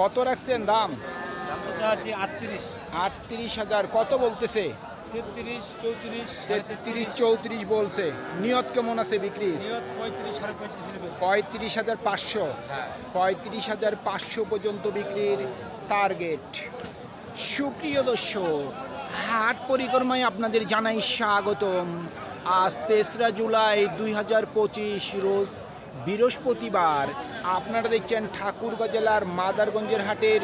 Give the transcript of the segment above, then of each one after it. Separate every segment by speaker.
Speaker 1: কত রাখছেন দাম?
Speaker 2: আটত্রিশ।
Speaker 1: আটত্রিশ হাজার কত বলতেছে?
Speaker 2: তেত্রিশ চৌত্রিশ
Speaker 1: তেত্রিশ। চৌত্রিশ বলছে। নিয়ত কেমন আছে বিক্রি
Speaker 2: নিয়ত পঁয়ত্রিশ
Speaker 1: হাজার পাঁচশো। পঁয়ত্রিশ হাজার পাঁচশো পর্যন্ত বিক্রির টার্গেট সুপ্রিয় দর্শক হাট পরিক্রমায় আপনাদের জানাই স্বাগতম। আজ তেসরা জুলাই দুই হাজার পঁচিশ রোজ বৃহস্পতিবার। আপনারা দেখছেন ঠাকুরগাঁ জেলার মাদারগঞ্জের হাটের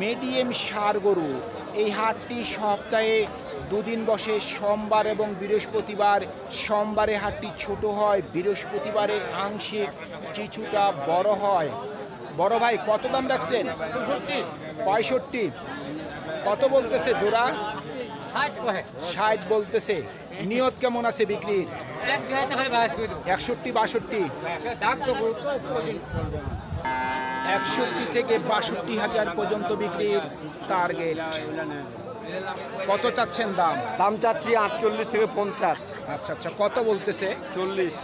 Speaker 1: মিডিয়াম সার গরু। এই হাটটি সপ্তাহে দুদিন বসে সোমবার এবং বৃহস্পতিবার। সোমবারে হাটটি ছোট হয় বৃহস্পতিবারে আংশিক কিছুটা বড় হয়। বড় ভাই কত দাম রাখছেন? পঁয়ষট্টি। কত বলতেছে জোড়া?
Speaker 2: ষাট
Speaker 1: বলতেছে। নিয়ত কেমন আছে বিক্রির? একষট্টি বাষট্টি। একষট্টি থেকে বাষট্টি হাজার পর্যন্ত বিক্রির টার্গেট কত চাচ্ছেন দাম?
Speaker 3: দাম চাচ্ছি আটচল্লিশ থেকে পঞ্চাশ।
Speaker 1: আচ্ছা আচ্ছা কত বলতেছে?
Speaker 3: চল্লিশ।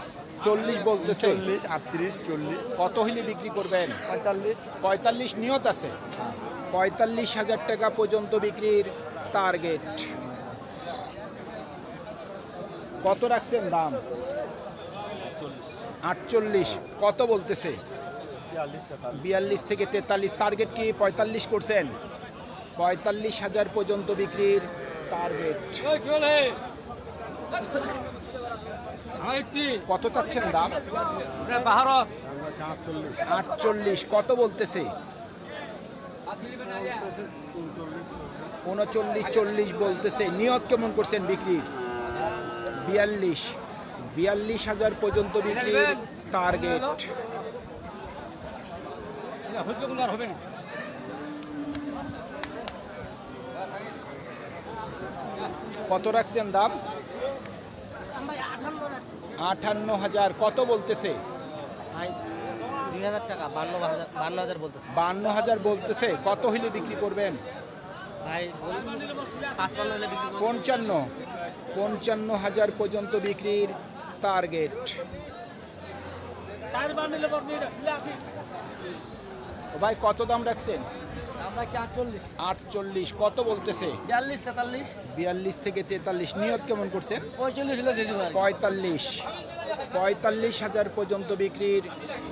Speaker 1: চল্লিশ বলতেছে।
Speaker 3: চল্লিশ আটত্রিশ চল্লিশ।
Speaker 1: কত হইলে বিক্রি করবেন?
Speaker 3: পঁয়তাল্লিশ।
Speaker 1: পঁয়তাল্লিশ নিয়ত আছে? পঁয়তাল্লিশ হাজার টাকা পর্যন্ত বিক্রির টার্গেট কত রাখছেন দাম? আটচল্লিশ। কত বলতেছে? বিয়াল্লিশ থেকে তেতাল্লিশ। টার্গেট কি পঁয়তাল্লিশ করছেন? পঁয়তাল্লিশ হাজার পর্যন্ত বিক্রির টার্গেট কত চাচ্ছেন দাম? আটচল্লিশ। কত বলতেছে? উনচল্লিশ, চল্লিশ বলতেছে। নিয়ত কেমন করছেন বিক্রি বিয়াল্লিশ। বিয়াল্লিশ হাজার পর্যন্ত বিক্রির টার্গেট
Speaker 2: হবে না
Speaker 1: কত রাখছেন দাম? আটান্ন হাজার। কত বলতেছে।
Speaker 4: বান্ন হাজার বলতেছে।
Speaker 1: কত হইলে বিক্রি করবেন? পঞ্চান্ন পঞ্চান্ন হাজার পর্যন্ত বিক্রির টার্গেট ভাই, কত দাম রাখছেন?
Speaker 4: আটচল্লিশ,
Speaker 1: কত বলতেছে?
Speaker 4: বিয়াল্লিশ
Speaker 1: থেকে তেতাল্লিশ, নিয়ত কেমন।
Speaker 4: পঁয়তাল্লিশ
Speaker 1: পঁয়তাল্লিশ হাজার পর্যন্ত বিক্রির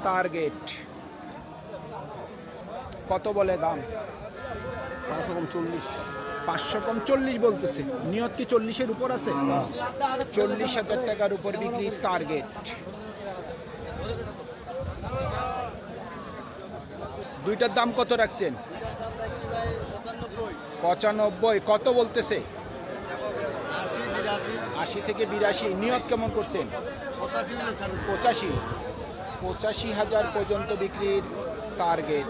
Speaker 1: টার্গেট কত বলে দাম?
Speaker 3: পাঁচশো কম চল্লিশ
Speaker 1: পাঁচশো কম চল্লিশ বলতেছে। নিয়ত কি চল্লিশের উপর আছে? চল্লিশ হাজার টাকার উপর বিক্রির টার্গেট দুইটার দাম কত রাখছেন? পঁচানব্বই। কত বলতেছে? আশি থেকে বিরাশি। নিয়ত কেমন করছেন? পঁচাশি। পঁচাশি হাজার পর্যন্ত বিক্রির টার্গেট।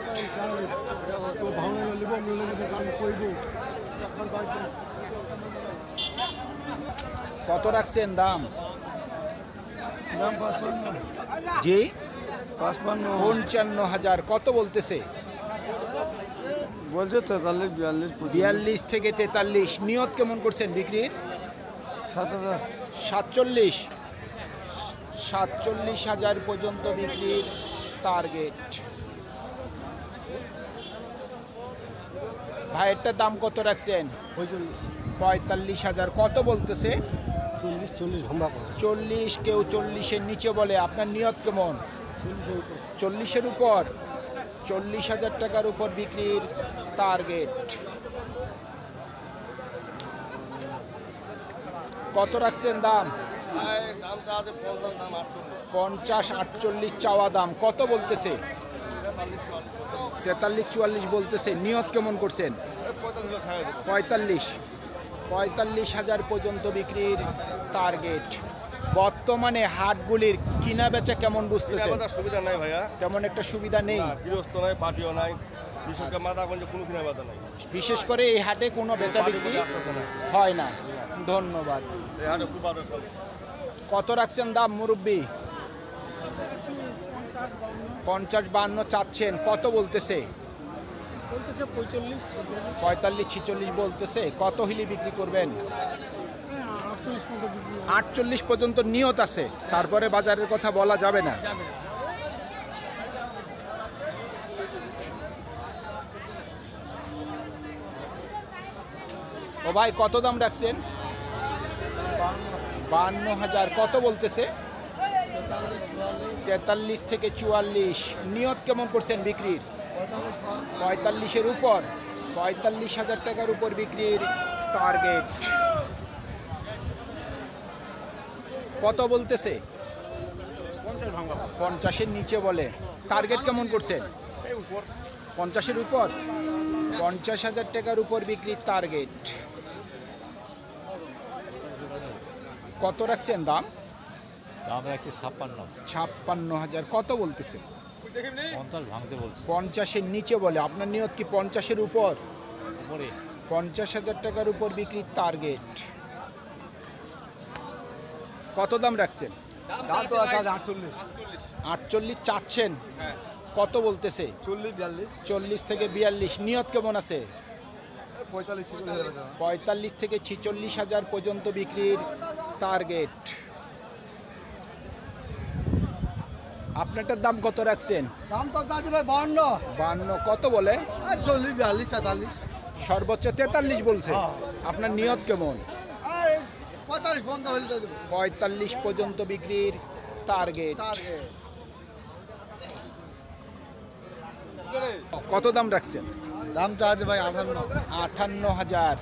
Speaker 1: কত রাখছেন দাম? জি?
Speaker 3: পাঁচপান্ন
Speaker 1: পঞ্চান্ন হাজার। কত বলতেছে?
Speaker 3: বলছে তেতাল্লিশ বিয়াল্লিশ
Speaker 1: বিয়াল্লিশ থেকে তেতাল্লিশ। নিয়ত কেমন করছেন বিক্রির?
Speaker 3: সাত হাজার।
Speaker 1: সাতচল্লিশ। সাতচল্লিশ হাজার পর্যন্ত বিক্রির টার্গেট। ভাইয়েরটার দাম কত রাখছেন?
Speaker 3: পঁয়তাল্লিশ।
Speaker 1: হাজার। কত বলতেছে?
Speaker 3: চল্লিশ চল্লিশ
Speaker 1: চল্লিশ কেউ চল্লিশের নিচে বলে। আপনার নিয়ত কেমন? চল্লিশের উপর। চল্লিশ হাজার টাকার উপর বিক্রির টার্গেট কত রাখছেন দাম? পঞ্চাশ আটচল্লিশ চাওয়া দাম। কত বলতেছে? তেতাল্লিশ চুয়াল্লিশ বলতেছে নিয়ত কেমন করছেন? পঁয়তাল্লিশ। পঁয়তাল্লিশ হাজার পর্যন্ত বিক্রির টার্গেট বর্তমানে হাটগুলির কিনা বেচা কেমন বুঝতেছে
Speaker 5: সুবিধা নাই ভাইয়া।
Speaker 1: তেমন একটা সুবিধা নেই।
Speaker 5: না, গৃহস্থ নাই পাটিও নাই। বিশেষ করে
Speaker 1: এই হাটে কোনো বেচা বিক্রি হয় না। ধন্যবাদ। কত রাখছেন দাম মুরব্বী? পঞ্চাশ বান্ন চাচ্ছেন। কত বলতেছে? পঁয়তাল্লিশ ছিচল্লিশ। বলতেছে। কত হিলি বিক্রি করবেন? আটচল্লিশ পর্যন্ত নিয়ত আছে। তারপরে বাজারের কথা বলা যাবে না। ও ভাই কত দাম রাখছেন? বান্ন হাজার। কত বলতেছে? তেতাল্লিশ থেকে চুয়াল্লিশ। নিয়ত কেমন করছেন বিক্রির? পঁয়তাল্লিশের উপর, পঁয়তাল্লিশ হাজার টাকার উপর বিক্রির টার্গেট কত বলতেছে? পঞ্চাশের নিচে বলে। টার্গেট কেমন করছেন? পঞ্চাশের উপর, পঞ্চাশ হাজার টাকার উপর বিক্রির টার্গেট কত রাখছেন দাম?
Speaker 6: দাম রাখছি ছাপ্পান্ন।
Speaker 1: ছাপ্পান্ন হাজার। কত বলতেছে?
Speaker 6: পঞ্চাশ ভাঙতে বলছি।
Speaker 1: পঞ্চাশের নিচে বলে। আপনার নিয়ত কি পঞ্চাশের উপর?
Speaker 6: উপরে।
Speaker 1: পঞ্চাশ হাজার টাকার উপর বিক্রির টার্গেট। কত দাম রাখছেন?
Speaker 3: দাম তো আটচল্লিশ।
Speaker 1: চাচ্ছেন? কত বলতেছে?
Speaker 3: চল্লিশ বিয়াল্লিশ।
Speaker 1: চল্লিশ থেকে বিয়াল্লিশ। নিয়ত কেমন আছে?
Speaker 3: পঁয়তাল্লিশ
Speaker 1: থেকে ছিচল্লিশ হাজার পর্যন্ত বিক্রির টার্গেট। আপনারটার দাম কত রাখছেন?
Speaker 3: দাম তো দাদি ভাই বাহান্ন।
Speaker 1: বান্ন কত বলে?
Speaker 3: চল্লিশ বিয়াল্লিশ তেতাল্লিশ।
Speaker 1: সর্বোচ্চ তেতাল্লিশ বলছে। আপনার নিয়ত কেমন?
Speaker 3: পঁয়তাল্লিশ বন্ধ হলে
Speaker 1: পঁয়তাল্লিশ পর্যন্ত বিক্রির টার্গেট কত দাম রাখছেন?
Speaker 3: দাম চাচ্ছে ভাই আঠান্ন।
Speaker 1: আটান্ন হাজার।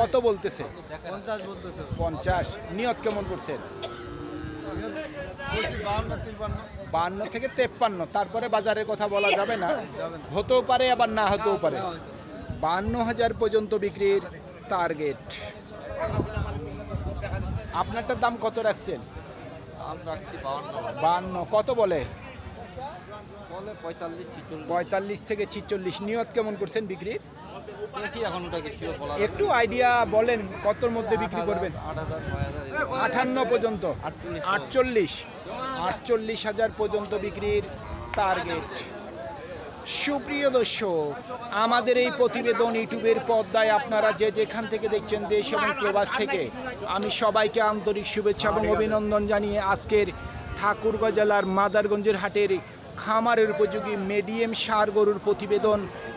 Speaker 1: কত বলতেছে?
Speaker 3: পঞ্চাশ বলতেছে।
Speaker 1: পঞ্চাশ। নিয়ত কেমন করছেন?
Speaker 3: বাহান্ন
Speaker 1: বান্ন থেকে তেপ্পান্ন। তারপরে বাজারের কথা বলা যাবে না। হতেও পারে আবার না হতেও পারে। বান্ন হাজার পর্যন্ত বিক্রির টার্গেট। আপনারটার দাম কত রাখছেন? বান্ন কত বলে?
Speaker 6: পঁয়তাল্লিশ
Speaker 1: থেকে ছিচল্লিশ। নিয়ত কেমন করছেন বিক্রির?
Speaker 6: দেখি এখন ওটা কিছু বলা
Speaker 1: একটু আইডিয়া বলেন কতর মধ্যে বিক্রি করবেন। আটান্ন পর্যন্ত। আটচল্লিশ। আটচল্লিশ। হাজার পর্যন্ত বিক্রির টার্গেট সুপ্রিয় দর্শক আমাদের এই প্রতিবেদন ইউটিউবের পর্দায় আপনারা যে যেখান থেকে দেখছেন দেশ এবং প্রবাস থেকে আমি সবাইকে আন্তরিক শুভেচ্ছা এবং অভিনন্দন জানিয়ে আজকের ঠাকুরগাঁ জেলার মাদারগঞ্জের হাটের খামারের উপযোগী মিডিয়াম সার গরুর প্রতিবেদন